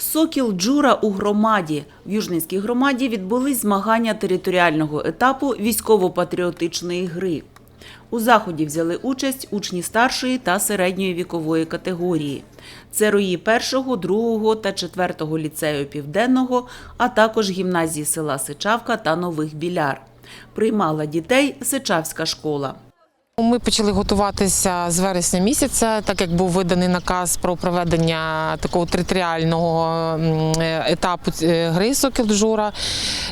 Сокіл Джура у громаді. В Южненській громаді відбулись змагання територіального етапу військово-патріотичної гри. У заході взяли участь учні старшої та середньої вікової категорії. Це рої першого, другого та четвертого ліцею південного, а також гімназії села Сичавка та Нових Біляр. Приймала дітей Сичавська школа. Ми почали готуватися з вересня місяця, так як був виданий наказ про проведення такого територіального етапу е, гри Сокіл Джура.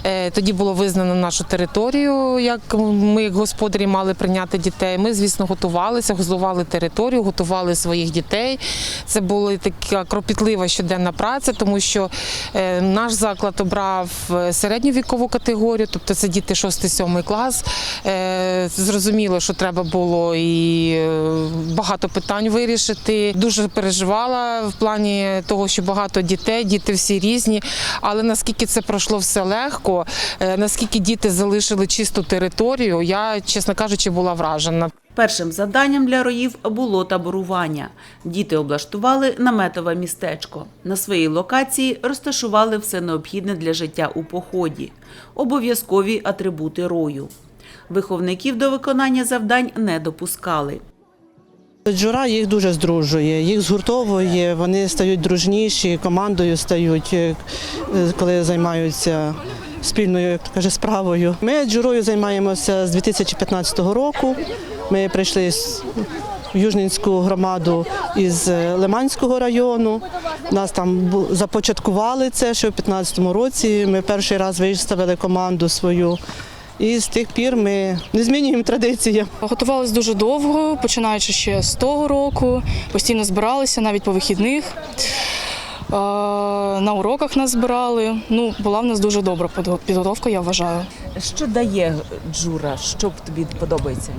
Е, Тоді було визнано нашу територію, як ми, як господарі, мали прийняти дітей. Ми, звісно, готувалися, готували територію, готували своїх дітей. Це була така кропітлива щоденна праця, тому що е, наш заклад обрав е, середню вікову категорію, тобто це діти 6-7 клас. Е, Зрозуміло, що треба було і е, багато питань вирішити. Дуже переживала в плані того, що багато дітей, діти всі різні. Але наскільки це пройшло все легко, е, наскільки діти залишили чисту територію, я, чесно кажучи, була вражена. Першим завданням для роїв було таборування. Діти облаштували наметове містечко. На своїй локації розташували все необхідне для життя у поході, обов'язкові атрибути рою. Виховників до виконання завдань не допускали. Джура їх дуже здружує, їх згуртовує, вони стають дружніші, командою стають, е, коли займаються спільною каже, справою. Ми джурою займаємося з 2015 року. Ми прийшли в Южненську громаду із е, Лиманського району. Нас там започаткували це ще в 2015 році. Ми перший раз виставили команду свою. І з тих пір ми не змінюємо традиції. Готувалися дуже довго, починаючи ще з того року. Постійно збиралися навіть по вихідних. На уроках нас збирали. Ну, була в нас дуже добра підготовка, я вважаю. Що дає джура? Що тобі подобається?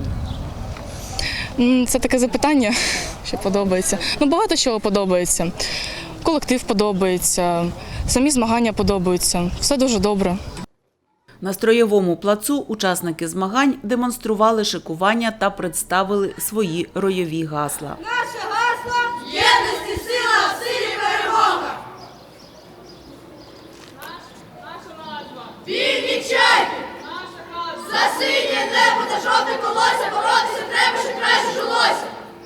Це таке запитання, що подобається. Ну, багато чого подобається. Колектив подобається, самі змагання подобаються. Все дуже добре. На строєвому плацу учасники змагань демонстрували шикування та представили свої ройові гасла.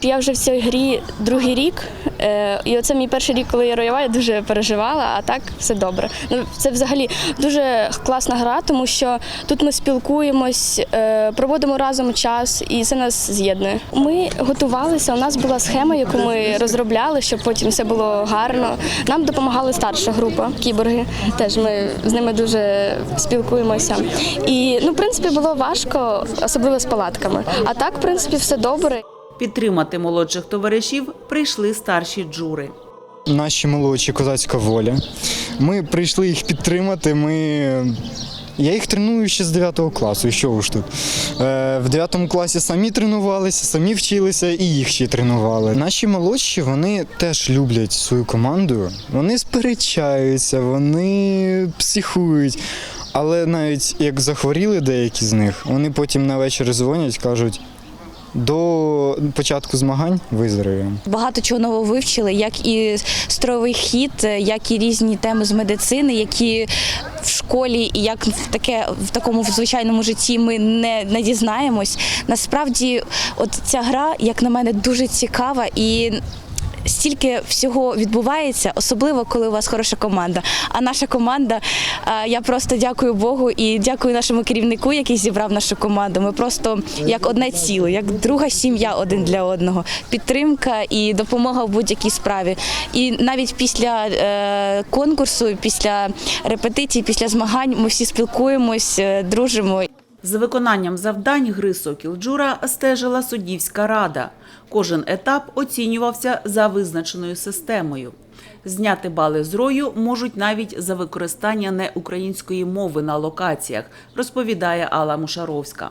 Я вже в цій грі другий рік, е, і оце мій перший рік, коли я роєва, я дуже переживала, а так все добре. Ну, це взагалі дуже класна гра, тому що тут ми спілкуємось, е, проводимо разом час, і це нас з'єднує. Ми готувалися. У нас була схема, яку ми розробляли, щоб потім все було гарно. Нам допомагала старша група кіборги. Теж ми з ними дуже спілкуємося. І ну, в принципі, було важко, особливо з палатками. А так, в принципі, все добре. Підтримати молодших товаришів прийшли старші джури. наші молодші козацька воля. Ми прийшли їх підтримати. Ми... Я їх треную ще з 9 класу. Що ж тут? Е, в 9 класі самі тренувалися, самі вчилися і їх ще тренували. Наші молодші вони теж люблять свою команду. Вони сперечаються, вони психують. Але навіть як захворіли деякі з них, вони потім на вечір дзвонять, кажуть. До початку змагань виздоровіємо. Багато чого нового вивчили, як і строєвий хід, як і різні теми з медицини, які в школі і як в таке в такому звичайному житті ми не, не дізнаємось. Насправді, от ця гра, як на мене, дуже цікава і. Стільки всього відбувається, особливо коли у вас хороша команда. А наша команда, е, я просто дякую Богу і дякую нашому керівнику, який зібрав нашу команду. Ми просто як одне ціле, як друга сім'я один для одного. Підтримка і допомога в будь-якій справі. І навіть після е, конкурсу, після репетицій, після змагань ми всі спілкуємось, е, дружимо. За виконанням завдань гри Сокіл Джура стежила суддівська рада. Кожен етап оцінювався за визначеною системою. Зняти бали з рою можуть навіть за використання неукраїнської мови на локаціях, розповідає Алла Мушаровська.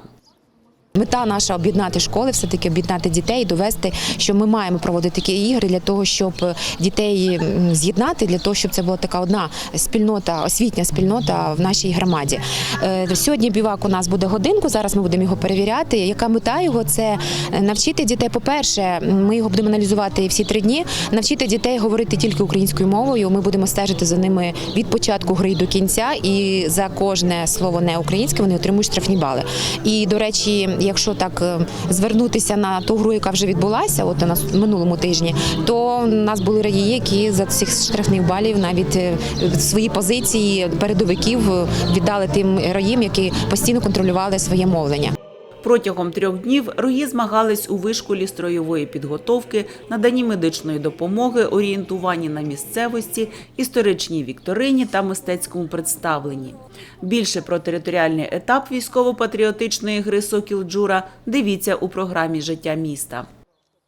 Мета наша об'єднати школи, все таки об'єднати дітей, довести, що ми маємо проводити такі ігри для того, щоб дітей з'єднати, для того, щоб це була така одна спільнота, освітня спільнота в нашій громаді. Е, Сьогодні бівак у нас буде годинку. Зараз ми будемо його перевіряти. Яка мета його це навчити дітей? По-перше, ми його будемо аналізувати всі три дні. Навчити дітей говорити тільки українською мовою. Ми будемо стежити за ними від початку гри до кінця, і за кожне слово не українське вони отримують штрафні бали. І до речі, якщо так е, звернутися на ту гру, яка вже відбулася, от у нас минулому тижні, то у нас були раї, які за цих штрафних балів навіть е, свої позиції передовиків е, віддали тим раїм, які постійно контролювали своє мовлення. Протягом трьох днів рої змагались у вишколі строєвої підготовки, наданні медичної допомоги, орієнтуванні на місцевості, історичній вікторині та мистецькому представленні. Більше про територіальний етап військово-патріотичної гри Сокіл Джура дивіться у програмі Життя міста.